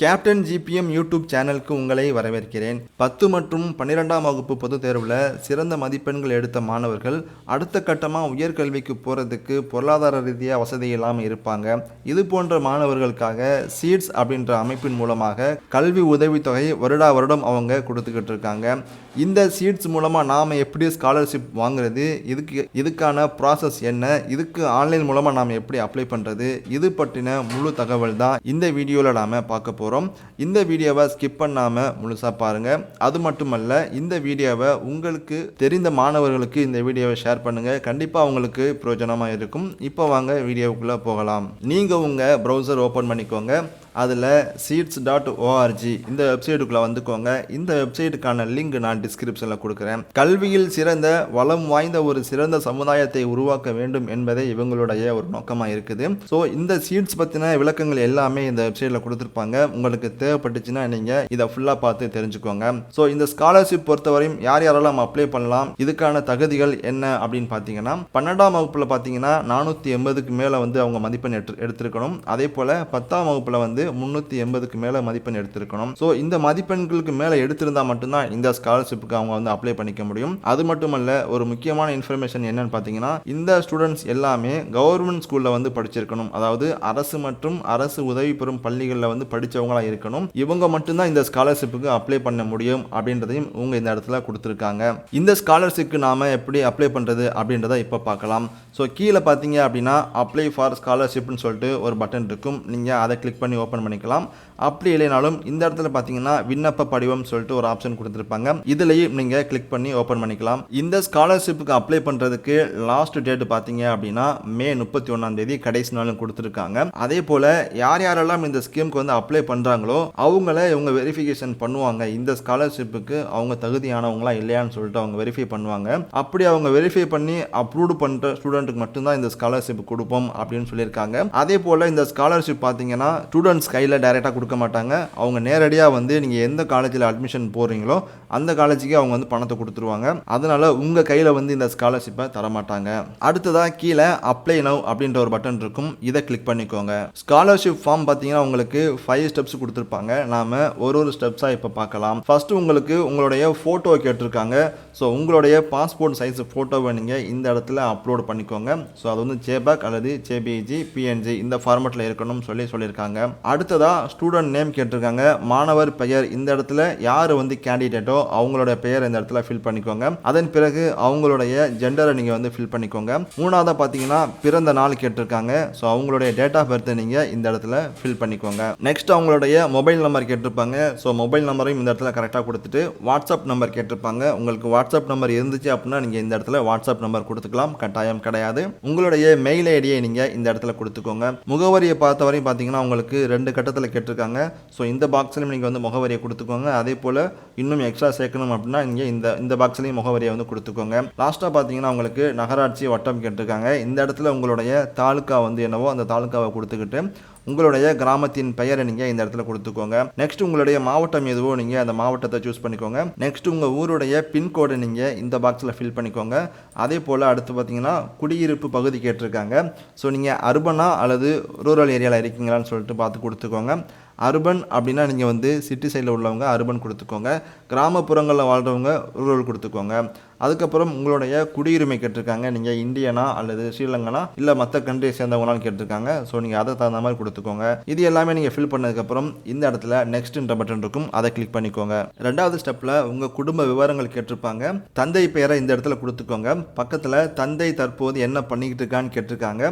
Captain GBM YouTube சேனலுக்கு உங்களை வரவேற்கிறேன். பத்து மற்றும் பன்னிரெண்டாம் வகுப்பு பொதுத் தேர்வில் சிறந்த மதிப்பெண்கள் எடுத்த மாணவர்கள் அடுத்த கட்டமாக உயர்கல்விக்கு போகிறதுக்கு பொருளாதார ரீதியாக வசதி இல்லாமல் இருப்பாங்க. இது போன்ற மாணவர்களுக்காக சீட்ஸ் அப்படின்ற அமைப்பின் மூலமாக கல்வி உதவித்தொகை வருடா வருடம் அவங்க கொடுத்துக்கிட்டு இருக்காங்க. இந்த சீட்ஸ் மூலமாக நாம் எப்படி ஸ்காலர்ஷிப் வாங்குறது? இதுக்கு இதுக்கான ப்ராசஸ் என்ன? இதுக்கு ஆன்லைன் மூலமாக நாம் எப்படி அப்ளை பண்ணுறது இது பற்றின முழு தகவல் தான் இந்த வீடியோவில் நாம் பார்க்க போகிறோம் இந்த வீடியோவை ஸ்கிப் பண்ணாமல் முழுசாக பாருங்கள் அது மட்டுமல்ல இந்த வீடியோவை உங்களுக்கு தெரிந்த மாணவர்களுக்கு இந்த வீடியோவை ஷேர் பண்ணுங்கள் கண்டிப்பாக அவங்களுக்கு பிரயோஜனமாக இருக்கும். இப்போ வாங்க வீடியோவுக்குள்ளே போகலாம். நீங்கள் உங்கள் ப்ரௌசர் ஓப்பன் பண்ணிக்கோங்க. அதில் சீட்ஸ் டாட் ஓஆர்ஜி இந்த வெப்சைட்டுக்குள்ளே வந்துக்கோங்க. இந்த வெப்சைட்டுக்கான லிங்க் நான் டிஸ்கிரிப்ஷனில் கொடுக்குறேன். கல்வியில் சிறந்த வளம் வாய்ந்த ஒரு சிறந்த சமுதாயத்தை உருவாக்க வேண்டும் என்பதே இவங்களுடைய ஒரு நோக்கமாக இருக்குது. ஸோ இந்த சீட்ஸ் பற்றின விளக்கங்கள் எல்லாமே இந்த வெப்சைட்டில் கொடுத்துருப்பாங்க. உங்களுக்கு தேவைப்பட்டுச்சுன்னா நீங்கள் இதை ஃபுல்லாக பார்த்து தெரிஞ்சுக்கோங்க. ஸோ இந்த ஸ்காலர்ஷிப் பொறுத்தவரையும் யார் யாரெல்லாம் அப்ளை பண்ணலாம் இதுக்கான தகுதிகள் என்ன அப்படின்னு பார்த்தீங்கன்னா பன்னெண்டாம் வகுப்பில் பார்த்தீங்கன்னா நானூற்றி எண்பதுக்கு மேலே வந்து அவங்க மதிப்பெண் எடுத்து எடுத்திருக்கணும். அதே போல் பத்தாம் வகுப்பில் வந்து முந்நூற்றி எண்பதுக்கு மேலே மதிப்பெண் எடுத்திருக்கணும். ஸோ இந்த மதிப்பெண்களுக்கு மேலே எடுத்திருந்தால் மட்டும்தான் இந்த ஸ்காலர்ஷிப்புக்கு அவங்க வந்து அப்ளை பண்ணிக்க முடியும். அது மட்டுமல்ல ஒரு முக்கியமான இன்ஃபர்மேஷன் என்னன்னு பார்த்தீங்கன்னா இந்த ஸ்டூடெண்ட்ஸ் எல்லாமே கவர்மெண்ட் ஸ்கூலில் வந்து படிச்சிருக்கணும். அதாவது அரசு மற்றும் அரசு உதவி பெறும் பள்ளிகளில் வந்து படித்தவங்களாக இருக்கணும். இவங்க மட்டும்தான் இந்த ஸ்காலர்ஷிப்புக்கு அப்ளை பண்ண முடியும் அப்படின்றதையும் இவங்க இந்த இடத்துல கொடுத்துருக்காங்க. இந்த ஸ்காலர்ஷிப்க்கு நாம எப்படி அப்ளை பண்ணுறது அப்படின்றத இப்போ பார்க்கலாம் ஸோ கீழே பார்த்தீங்க அப்படின்னா அப்ளை ஃபார் ஸ்காலர்ஷிப்னு சொல்லிட்டு ஒரு பட்டன் இருக்கும். நீங்கள் அதை கிளிக் பண்ணி ஓப்பன் பண்ணிக்கலாம். அப்படி இல்லைனாலும் இந்த இடத்துல பார்த்தீங்கன்னா விண்ணப்ப படிவம் சொல்லிட்டு ஒரு ஆப்ஷன் கொடுத்துருப்பாங்க. இதுலேயும் நீங்கள் கிளிக் பண்ணி ஓப்பன் பண்ணிக்கலாம். இந்த ஸ்காலர்ஷிப்புக்கு அப்ளை பண்ணுறதுக்கு லாஸ்ட் டேட் பார்த்தீங்க அப்படின்னா மே முப்பத்தி ஒன்றாம் தேதி கடைசி நாளும் கொடுத்துருக்காங்க. அதே போல் யார் யாரெல்லாம் இந்த ஸ்கீமுக்கு வந்து அப்ளை பண்ணுறாங்களோ அவங்கள இவங்க வெரிஃபிகேஷன் பண்ணுவாங்க. இந்த ஸ்காலர்ஷிப்புக்கு அவங்க தகுதியானவங்களா இல்லையான்னு சொல்லிட்டு அவங்க வெரிஃபை பண்ணுவாங்க. அப்படி அவங்க வெரிஃபை பண்ணி அப்ரூவ் பண்ணுற ஸ்டூடெண்ட்டுக்கு மட்டும்தான் இந்த ஸ்காலர்ஷிப் கொடுப்போம் அப்படின்னு சொல்லியிருக்காங்க. அதே போல் இந்த ஸ்காலர்ஷிப் பார்த்தீங்கன்னா ஸ்டூடெண்ட்ஸ் கையில் டைரெக்டாக கொடுக்க மாட்டாங்க. அவங்க நேரடியாக வந்து நீங்கள் எந்த காலேஜில் அட்மிஷன் போடுறீங்களோ அந்த காலேஜுக்கு அவங்க வந்து பணத்தை கொடுத்துருவாங்க. அதனால் உங்கள் கையில் வந்து இந்த ஸ்காலர்ஷிப்பை தரமாட்டாங்க. அடுத்ததாக கீழே அப்ளை நவ் அப்படின்ற ஒரு பட்டன் இருக்கும். இதை கிளிக் பண்ணிக்கோங்க. ஸ்காலர்ஷிப் ஃபார்ம் பார்த்தீங்கன்னா உங்களுக்கு ஃபைவ் ஸ்டெப்ஸ் கொடுத்துருப்பாங்க. நாம் ஒரு ஒரு ஸ்டெப்ஸாக இப்போ பார்க்கலாம். ஃபஸ்ட்டு உங்களுக்கு உங்களுடைய ஃபோட்டோ கேட்டிருக்காங்க. ஸோ உங்களுடைய பாஸ்போர்ட் சைஸ் ஃபோட்டோவை நீங்கள் இந்த இடத்துல அப்லோட் பண்ணிக்கோங்க. ஸோ அது வந்து ஜேபேக் அல்லது ஜேபிஜி பிஎன்ஜி இந்த ஃபார்மெட்டில் இருக்கணும்னு சொல்லி சொல்லியிருக்காங்க. அடுத்ததாக ஸ்டூடெண்ட் நேம் கேட்டிருக்காங்க. மாணவர் பெயர் இந்த இடத்துல யார் வந்து கேண்டிடேட்டோ அவங்களோட பெயர் இந்த இடத்துல ஃபில் பண்ணிக்கோங்க. அதன் பிறகு அவங்களுடைய ஜெண்டரை நீங்கள் வந்து ஃபில் பண்ணிக்கோங்க. மூணாவதாக பார்த்தீங்கன்னா பிறந்த நாள் கேட்டிருக்காங்க. ஸோ அவங்களுடைய டேட் ஆஃப் பர்த்தை நீங்கள் இந்த இடத்துல ஃபில் பண்ணிக்கோங்க. நெக்ஸ்ட் அவங்களுடைய மொபைல் நம்பர் கேட்டிருப்பாங்க. ஸோ மொபைல் நம்பரையும் இந்த இடத்துல கரெக்டாக கொடுத்துட்டு வாட்ஸ்அப் நம்பர் கேட்டிருப்பாங்க. உங்களுக்கு வாட்ஸ்அப் நம்பர் இருந்துச்சு அப்படின்னா நீங்கள் இந்த இடத்துல வாட்ஸ்அப் நம்பர் கொடுத்துக்கலாம். கட்டாயம் கிடையாது. உங்களுடைய மெயில் ஐடியை நீங்கள் இந்த இடத்துல கொடுத்துக்கோங்க. முகவரியை பார்த்தவரையும் பார்த்தீங்கன்னா உங்களுக்கு ரெண்டு ரெண்டு கட்டத்தில் கேட்டிருக்காங்க. ஸோ இந்த பாக்ஸ்லையும் நீங்கள் வந்து முகவரியை கொடுத்துக்கோங்க. அதே போல் இன்னும் எக்ஸ்ட்ரா சேர்க்கணும் அப்படின்னா இங்கே இந்த இந்த பாக்ஸ்லையும் முகவரியை வந்து கொடுத்துக்கோங்க. லாஸ்ட்டாக பார்த்தீங்கன்னா உங்களுக்கு நகராட்சி வட்டம் கேட்டிருக்காங்க. இந்த இடத்துல உங்களுடைய தாலுக்கா வந்து என்னவோ அந்த தாலுக்காவை கொடுத்துக்கிட்டு உங்களுடைய கிராமத்தின் பெயரை நீங்கள் இந்த இடத்துல கொடுத்துக்கோங்க. நெக்ஸ்ட் உங்களுடைய மாவட்டம் எதுவோ நீங்கள் அந்த மாவட்டத்தை சூஸ் பண்ணிக்கோங்க. நெக்ஸ்ட் உங்கள் ஊருடைய பின்கோடை நீங்கள் இந்த பாக்ஸில் ஃபில் பண்ணிக்கோங்க. அதே போல் அடுத்து பார்த்தீங்கன்னா குடியிருப்பு பகுதி கேட்டிருக்காங்க. ஸோ நீங்கள் அர்பனா அல்லது ரூரல் ஏரியாவில் இருக்கீங்களான்னு சொல்லிட்டு பார்த்து கொடுத்துக்கோங்க. அர்பன் அப்படின்னா நீங்கள் வந்து சிட்டி சைடில் உள்ளவங்க அர்பன் கொடுத்துக்கோங்க. கிராமப்புறங்களில் வாழ்கிறவங்க ரூரல் கொடுத்துக்கோங்க. அதுக்கப்புறம் உங்களுடைய குடியுரிமை கேட்டிருக்காங்க. நீங்கள் இந்தியனா அல்லது ஸ்ரீலங்கனா? இல்லை மற்ற கண்ட்ரியை சேர்ந்தவங்களான்னு கேட்டிருக்காங்க. ஸோ நீங்கள் அதை தகுந்த மாதிரி கொடுத்துக்கோங்க. இது எல்லாமே நீங்கள் ஃபில் பண்ணதுக்கப்புறம் இந்த இடத்துல நெக்ஸ்ட்ன்ற பட்டன் இருக்கும். அதை கிளிக் பண்ணிக்கோங்க. ரெண்டாவது ஸ்டெப்பில் உங்கள் குடும்ப விவரங்கள் கேட்டிருப்பாங்க. தந்தை பெயரை இந்த இடத்துல கொடுத்துக்கோங்க. பக்கத்தில் தந்தை தற்போது என்ன பண்ணிக்கிட்டு இருக்கான்னு கேட்டிருக்காங்க.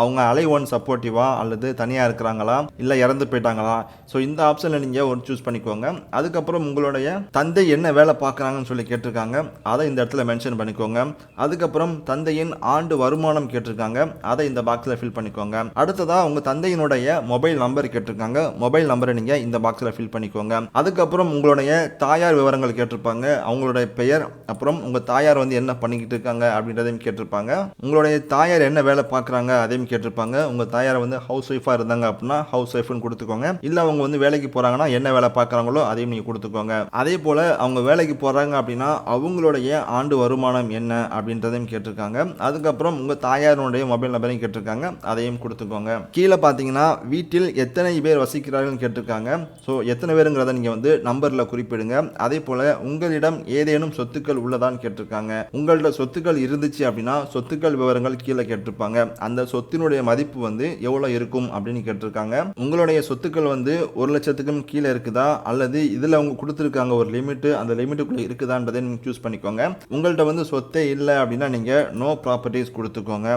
அவங்க அலை ஒன் சப்போர்ட்டிவா அல்லது தனியாக இருக்கிறாங்களா? இல்லை இறந்து போயிட்டாங்களா? ஸோ இந்த ஆப்ஷனில் நீங்கள் ஒரு சூஸ் பண்ணிக்கோங்க. அதுக்கப்புறம் உங்களுடைய தந்தை என்ன வேலை பார்க்குறாங்கன்னு சொல்லி கேட்டிருக்காங்க. அதை இந்த இடத்துல மென்ஷன் பண்ணிக்கோங்க. அதுக்கப்புறம் தந்தையின் ஆண்டு வருமானம் கேட்டிருக்காங்க. அதை இந்த பாக்ஸில் ஃபில் பண்ணிக்கோங்க. அடுத்ததாக உங்கள் தந்தையினுடைய மொபைல் நம்பர் கேட்டிருக்காங்க. மொபைல் நம்பரை நீங்கள் இந்த பாக்ஸில் ஃபில் பண்ணிக்கோங்க. அதுக்கப்புறம் உங்களுடைய தாயார் விவரங்கள் கேட்டிருப்பாங்க. அவங்களுடைய பெயர் அப்புறம் உங்கள் தாயார் வந்து என்ன பண்ணிக்கிட்டு இருக்காங்க அப்படின்றதையும் கேட்டிருப்பாங்க. உங்களுடைய தாயார் என்ன வேலை பார்க்குறாங்க அதையும் கேட்டிருப்பாங்க. உங்கள் தாயார் வந்து ஹவுஸ் ஒய்ஃபாக இருந்தாங்க அப்படின்னா ஹவுஸ் ஒய்ஃப்னு கொடுத்துக்கோங்க. இல்லை அவங்க வந்து வேலைக்கு போகிறாங்கன்னா என்ன வேலை பார்க்குறாங்களோ அதையும் நீங்கள் கொடுத்துக்கோங்க. அதே போல் அவங்க வேலைக்கு போகிறாங்க அப்படின்னா அவங்களுடைய ஆண்டு ஆண்டு வருமானம் என்ன அப்படின்றதையும் கேட்டிருக்காங்க. அதுக்கப்புறம் உங்கள் தாயாருடைய மொபைல் நம்பரையும் கேட்டிருக்காங்க. அதையும் கொடுத்துக்கோங்க. கீழே பார்த்தீங்கன்னா வீட்டில் எத்தனை பேர் வசிக்கிறார்கள் கேட்டிருக்காங்க. ஸோ எத்தனை பேருங்கிறத நீங்கள் வந்து நம்பரில் குறிப்பிடுங்க. அதே போல் உங்களிடம் ஏதேனும் சொத்துக்கள் உள்ளதான்னு கேட்டிருக்காங்க. உங்கள்ட்ட சொத்துக்கள் இருந்துச்சு அப்படின்னா சொத்துக்கள் விவரங்கள் கீழே கேட்டிருப்பாங்க. அந்த சொத்தினுடைய மதிப்பு வந்து எவ்வளோ இருக்கும் அப்படின்னு கேட்டிருக்காங்க. உங்களுடைய சொத்துக்கள் வந்து ஒரு லட்சத்துக்கும் கீழே இருக்குதா? அல்லது இதில் அவங்க கொடுத்துருக்காங்க ஒரு லிமிட்டு அந்த லிமிட்டுக்குள்ளே இருக்குதான்றதை நீங்கள் சூஸ் பண்ணிக்கோங்க. உங்கள்கிட்ட வந்து சொத்தே இல்லை அப்படின்னா நீங்கள் நோ ப்ராப்பர்ட்டிஸ் கொடுத்துக்கோங்க.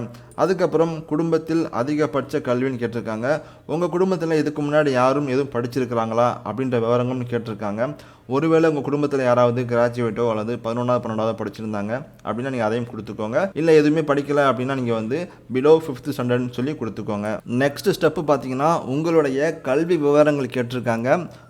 அதுக்கப்புறம் குடும்பத்தில் அதிகபட்ச கல்வின்னு கேட்டிருக்காங்க. உங்கள் குடும்பத்தில் இதுக்கு முன்னாடி யாரும் எதுவும் படிச்சிருக்கிறாங்களா அப்படின்ற விவரங்கள்னு கேட்டிருக்காங்க. ஒருவேளை உங்கள் குடும்பத்தில் யாராவது கிராஜுவேட்டோ அல்லது பதினொன்றாவது பன்னெண்டாவது படிச்சிருந்தாங்க அப்படின்னா நீங்கள் அதையும் கொடுத்துக்கோங்க. இல்லை எதுவுமே படிக்கல அப்படின்னா நீங்கள் வந்து பிலோ ஃபிஃப்த் ஸ்டாண்டர்ட்னு சொல்லி கொடுத்துக்கோங்க. நெக்ஸ்ட் ஸ்டெப்பு பார்த்தீங்கன்னா உங்களுடைய கல்வி விவரங்கள் கேட்டிருக்காங்க.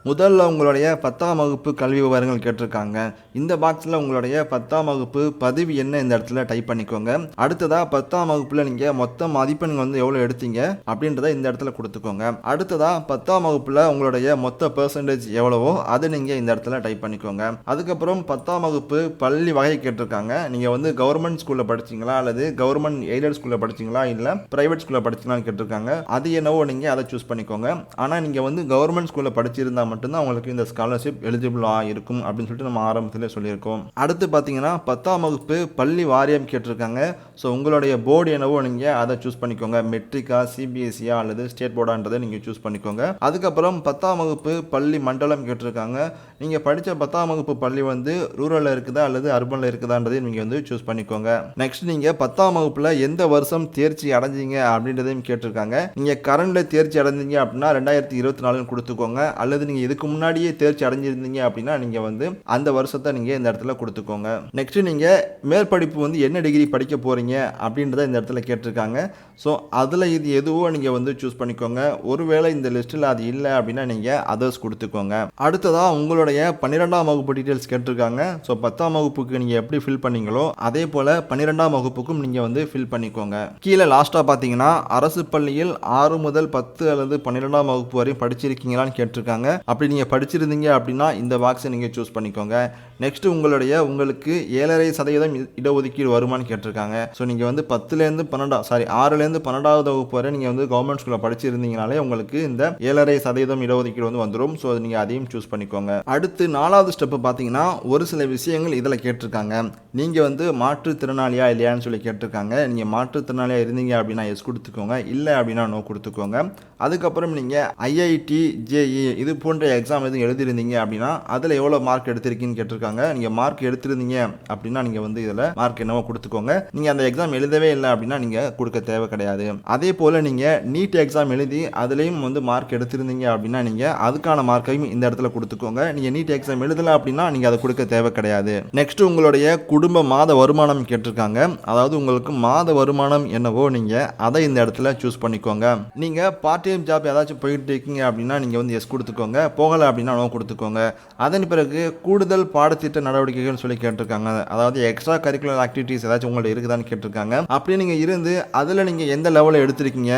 முதல்ல உங்களுடைய பத்தாம் வகுப்பு கல்வி விவரங்கள் கேட்டிருக்காங்க. இந்த பாக்ஸில் உங்களுடைய பத்தாம் வகுப்பு பதிவு என்ன இந்த இடத்துல டைப் பண்ணிக்கோங்க. அடுத்ததாக பத்தாம் வகுப்பில் நீங்கள் மொத்த மதிப்பெண்கள் வந்து எவ்வளோ எடுத்தீங்க அப்படின்றத இந்த இடத்துல கொடுத்துக்கோங்க. அடுத்ததாக பத்தாம் வகுப்பில் உங்களுடைய மொத்த பெர்சன்டேஜ் எவ்வளவோ அதை நீங்கள் இந்த இடத்துல டைப் பண்ணிக்கோங்க. அதுக்கப்புறம் பத்தாம் வகுப்பு பள்ளி வகை கேட்டிருக்காங்க. நீங்கள் வந்து கவர்மெண்ட் ஸ்கூலில் படிச்சீங்களா? அல்லது கவர்மெண்ட் எய்டட் ஸ்கூலில் படிச்சீங்களா? இல்லை ப்ரைவேட் ஸ்கூலில் படிச்சிங்களான்னு கேட்டிருக்காங்க. அது என்னவோ நீங்கள் அதை சூஸ் பண்ணிக்கோங்க. ஆனால் நீங்கள் வந்து கவர்மெண்ட் ஸ்கூலில் படிச்சிருந்தா மட்டும்தான் உங்களுக்கு இந்த ஸ்காலர்ஷிப் எலிஜிபிளாக இருக்கும் அப்படின்னு சொல்லிட்டு நம்ம ஆரம்பத்தில் சொல்லியிருக்கோம். அடுத்து பார்த்தீங்கன்னா பத்தாம் வகுப்பு பள்ளி வாரியம் கேட்டிருக்காங்க. ஸோ உங்களுடைய போர்டு என்னவோ நீங்கள் அதை சூஸ் பண்ணிக்கோங்க. மெட்ரிக்கா சிபிஎஸ்சியா அல்லது ஸ்டேட் போர்டான்றதை நீங்கள் சூஸ் பண்ணிக்கோங்க. அதுக்கப்புறம் பத்தாம் வகுப்பு பள்ளி மண்டலம் கேட்டிருக்காங்க. நீங்கள் படித்த பத்தாம் வகுப்பு பள்ளி வந்து ரூரலில் இருக்குதா அல்லது அர்பனில் இருக்குதான்றதையும் நீங்கள் வந்து சூஸ் பண்ணிக்கோங்க. நெக்ஸ்ட் நீங்கள் பத்தாம் வகுப்பில் எந்த வருஷம் தேர்ச்சி அடைஞ்சீங்க அப்படின்றதையும் கேட்டிருக்காங்க. நீங்கள் கரண்டில் தேர்ச்சி அடைஞ்சீங்க அப்படின்னா ரெண்டாயிரத்தி இருபத்தி நாலுன்னு கொடுத்துக்கோங்க. அல்லது நீங்கள் இதுக்கு முன்னாடியே தேர்ச்சி அடைஞ்சிருந்தீங்க அப்படின்னா நீங்கள் வந்து அந்த வருஷத்தை நீங்கள் இந்த இடத்துல கொடுத்துக்கோங்க. நெக்ஸ்ட் நீங்கள் மேற்படிப்பு வந்து என்ன டிகிரி படிக்க போகிறீங்க அப்படின்றத இந்த இடத்துல கேட்டிருக்காங்க. ஸோ அதில் இது எதுவோ நீங்கள் வந்து சூஸ் பண்ணிக்கோங்க. ஒருவேளை இந்த லிஸ்ட்டில் அது இல்லை அப்படின்னா நீங்கள் அதர்ஸ் கொடுத்துக்கோங்க. அடுத்ததாக உங்களுடைய பன்னிரெண்டாம் வகுப்பு டீட்டெயில்ஸ் கேட்டிருக்காங்க. ஸோ பத்தாம் வகுப்புக்கு நீங்கள் எப்படி ஃபில் பண்ணீங்களோ அதே போல் பன்னிரெண்டாம் வகுப்புக்கும் நீங்கள் வந்து ஃபில் பண்ணிக்கோங்க. கீழே லாஸ்ட்டாக பார்த்தீங்கன்னா அரசு பள்ளியில் ஆறு முதல் பத்து அல்லது பன்னிரெண்டாம் வகுப்பு வரையும் படிச்சிருக்கீங்களான்னு கேட்டிருக்காங்க. அப்படி நீங்கள் படிச்சிருந்தீங்க அப்படின்னா இந்த பாக்ஸை நீங்கள் சூஸ் பண்ணிக்கோங்க. நெக்ஸ்ட் உங்களுடைய உங்களுக்கு ஏழரை சதவீதம் இடஒதுக்கீடு வருமான்னு கேட்டிருக்காங்க. ஸோ நீங்கள் வந்து பத்துலேருந்து பன்னெண்டா சாரி ஆறுலேருந்து பன்னெண்டாவது வகுப்பு வரை நீங்கள் வந்து கவர்மெண்ட் ஸ்கூலில் படிச்சிருந்தீங்கனாலே உங்களுக்கு இந்த ஏழரை சதவீதம் இடஒதுக்கீடு வந்து வந்துடும் ஸோ நீங்கள் அதையும் சூஸ் பண்ணிக்கோங்க. அடுத்து அடுத்து நாலாவது ஸ்டெப்பு பார்த்தீங்கன்னா ஒரு சில விஷயங்கள் இதில் கேட்டிருக்காங்க. நீங்கள் வந்து மாற்றுத்திறனாளியா இல்லையான்னு சொல்லி கேட்டிருக்காங்க. நீங்கள் மாற்றுத்திறனாளியாக இருந்தீங்க அப்படின்னா எஸ் கொடுத்துக்கோங்க. இல்லை அப்படின்னா நோ கொடுத்துக்கோங்க. அதுக்கப்புறம் நீங்கள் ஐஐடி ஜேஇ இது போன்ற எக்ஸாம் எதுவும் எழுதியிருந்தீங்க அப்படின்னா அதில் எவ்வளோ மார்க் எடுத்திருக்கீங்கன்னு கேட்டிருக்காங்க. நீங்கள் மார்க் எடுத்திருந்தீங்க அப்படின்னா நீங்கள் வந்து இதில் மார்க் என்னவோ கொடுத்துக்கோங்க. நீங்கள் அந்த எக்ஸாம் எழுதவே இல்லை அப்படின்னா நீங்கள் கொடுக்க தேவை கிடையாது. அதே போல் நீங்கள் நீட் எக்ஸாம் எழுதி அதுலேயும் வந்து மார்க் எடுத்திருந்தீங்க அப்படின்னா நீங்கள் அதுக்கான மார்க்கையும் இந்த இடத்துல கொடுத்துக்கோங்க. நீங்கள் நீட் எக்ஸாம் எழுதலை அப்படின்னா நீங்கள் அதை கொடுக்க தேவை கிடையாது. நெக்ஸ்ட் உங்களுடைய குடும்ப மாத வருமானம் கேட்டிருக்காங்க. அதாவது உங்களுக்கு மாத வருமானம் என்னவோ நீங்கள் அதை இந்த இடத்துல சூஸ் பண்ணிக்கோங்க. நீங்கள் பார்ட் டைம் ஜாப் ஏதாச்சும் போயிட்டு இருக்கீங்க அப்படின்னா நீங்கள் வந்து எஸ் கொடுத்துக்கோங்க. போகலை அப்படின்னா நோ கொடுத்துக்கோங்க. அதன் பிறகு கூடுதல் பாடத்திட்ட நடவடிக்கைகள் சொல்லி கேட்டிருக்காங்க. அதாவது எக்ஸ்ட்ரா கரிக்குலர் ஆக்டிவிட்டீஸ் ஏதாச்சும் உங்கள்ட்ட இருக்குதான்னு கேட்டிருக்காங்க. அப்படி நீங்கள் இருந்து அதில் நீங்கள் எந்த லெவலில் எடுத்திருக்கீங்க?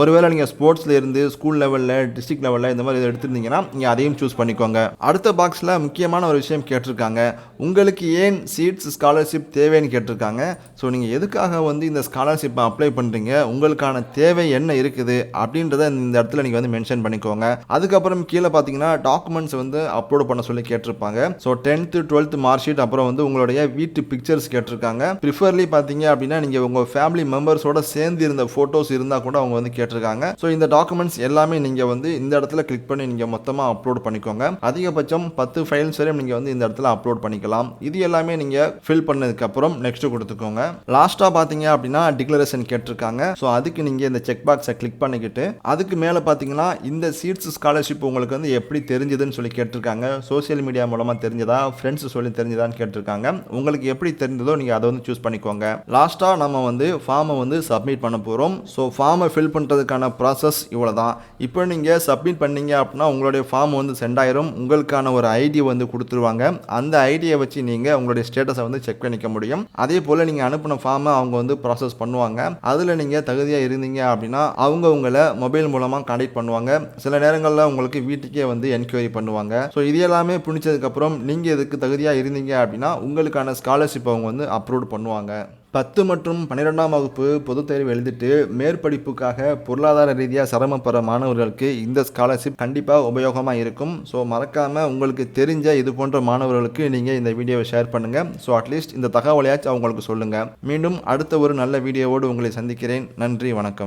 ஒருவேளை நீங்கள் ஸ்போர்ட்ஸில் இருந்து ஸ்கூல் லெவலில் டிஸ்ட்ரிக்ட் லெவலில் இந்த மாதிரி எடுத்திருந்தீங்கன்னா நீங்கள் அதையும் சூஸ் பண்ணிக்கோங்க. அடுத்த பாக்ஸில் முக்கியமான ஒரு விஷயம் கேட்டிருக்காங்க. உங்களுக்கு ஏன் சீட்ஸ் ஸ்காலர்ஷிப் தேவைன்னு கேட்டிருக்காங்க? ஸோ நீங்கள் எதுக்காக வந்து இந்த ஸ்காலர்ஷிப்பை அப்ளை பண்ணுறீங்க உங்களுக்கான தேவை என்ன இருக்குது? அப்படின்றத இந்த இடத்துல நீங்கள் வந்து மென்ஷன் பண்ணிக்கோங்க. அதுக்கப்புறம் கீழே பார்த்தீங்கன்னா டாக்குமெண்ட்ஸ் வந்து அப்லோட் பண்ண சொல்லி கேட்டிருப்பாங்க. So tenth twelfth mark sheet அப்புறம் வந்து உங்களுடைய வீட்டு பிக்சர்ஸ் கேட்டிருக்காங்க. ப்ரிஃபர்லி பார்த்தீங்க அப்படின்னா நீங்கள் உங்கள் ஃபேமிலி மெம்பர்ஸோட சேர்ந்து இருந்த ஃபோட்டோஸ் இருந்தால் கூட அவங்க வந்து கேட்டிருக்காங்க. ஸோ இந்த டாக்குமெண்ட்ஸ் எல்லாமே நீங்கள் வந்து இந்த இடத்துல கிளிக் பண்ணி நீங்கள் மொத்தமாக அப்லோட் பண்ணிக்கோங்க. அதிகபட்சம் பத்து ஃபைல்ஸ் வரையும் நீங்கள் வந்து இந்த இடத்துல அப்லோட் பண்ணிக்கலாம். இது எல்லாமே நீங்கள் ஃபில் பண்ணதுக்கப்புறம் நெக்ஸ்ட்டு கொடுத்துக்கோங்க. லாஸ்ட்டாக பார்த்தீங்க அப்படின்னா டிக்ளரேஷன் கேட்டிருக்காங்க. ஸோ அதுக்கு நீங்கள் இந்த செக் பாக்ஸை கிளிக் பண்ணிக்கிட்டு அதுக்கு மேலே பார்த்தீங்கன்னா இந்த சீட்ஸ் ஸ்காலர்ஷிப் உங்களுக்கு வந்து எப்படி தெரிஞ்சதுன்னு சொல்லி கேட்டிருக்காங்க. சோஷியல் மீடியா மூலமாக தெரிஞ்சதா? ஃப்ரெண்ட்ஸ் சொல்லி தெரிஞ்சதான்னு கேட்டிருக்காங்க. உங்களுக்கு எப்படி தெரிஞ்சதோ நீங்கள் அதை வந்து சூஸ் பண்ணிக்கோங்க. லாஸ்ட்டாக நம்ம வந்து ஃபார்மை வந்து சப்மிட் பண்ண போகிறோம் ஸோ ஃபார்மை ஃபில் பண்ணுறதுக்கான ப்ராசஸ் இவ்வளோ தான் இப்போ நீங்கள் சப்மிட் பண்ணீங்க அப்படின்னா உங்களுடைய ஃபார்ம் வந்து சென்ட் ஆயிரும். உங்களுக்கான ஒரு ஒரு ஐடி வந்து கொடுத்துருவாங்க. அந்த ஐடியை வச்சு நீங்கள் உங்களுடைய ஸ்டேட்டஸை வந்து செக் பண்ணிக்க முடியும். அதே போல் நீங்கள் அனுப்பின ஃபார்மை அவங்க வந்து ப்ராசஸ் பண்ணுவாங்க. அதில் நீங்கள் தகுதியாக இருந்தீங்க அப்படின்னா அவங்க உங்களை மொபைல் மூலமாக கான்டாக்ட் பண்ணுவாங்க. சில நேரங்களில் உங்களுக்கு வீட்டுக்கே வந்து என்கொயரி பண்ணுவாங்க. ஸோ இது எல்லாமே புடிச்சதுக்கப்புறம் நீங்கள் இதுக்கு தகுதியாக இருந்தீங்க அப்படின்னா உங்களுக்கான ஸ்காலர்ஷிப் அவங்க வந்து அப்ரூவ் பண்ணுவாங்க. பத்து மற்றும் பன்னிரெண்டாம் வகுப்பு பொதுத் தேர்வு எழுதிட்டு மேற்படிப்புக்காக பொருளாதார ரீதியாக சிரமப்படுற மாணவர்களுக்கு இந்த ஸ்காலர்ஷிப் கண்டிப்பாக உபயோகமாக இருக்கும். ஸோ மறக்காமல் உங்களுக்கு தெரிஞ்ச இது போன்ற மாணவர்களுக்கு நீங்கள் இந்த வீடியோவை ஷேர் பண்ணுங்கள் ஸோ அட்லீஸ்ட் இந்த தகவலையாச்சும் அவங்களுக்கு சொல்லுங்கள் மீண்டும் அடுத்த ஒரு நல்ல வீடியோவோடு உங்களை சந்திக்கிறேன். நன்றி வணக்கம்.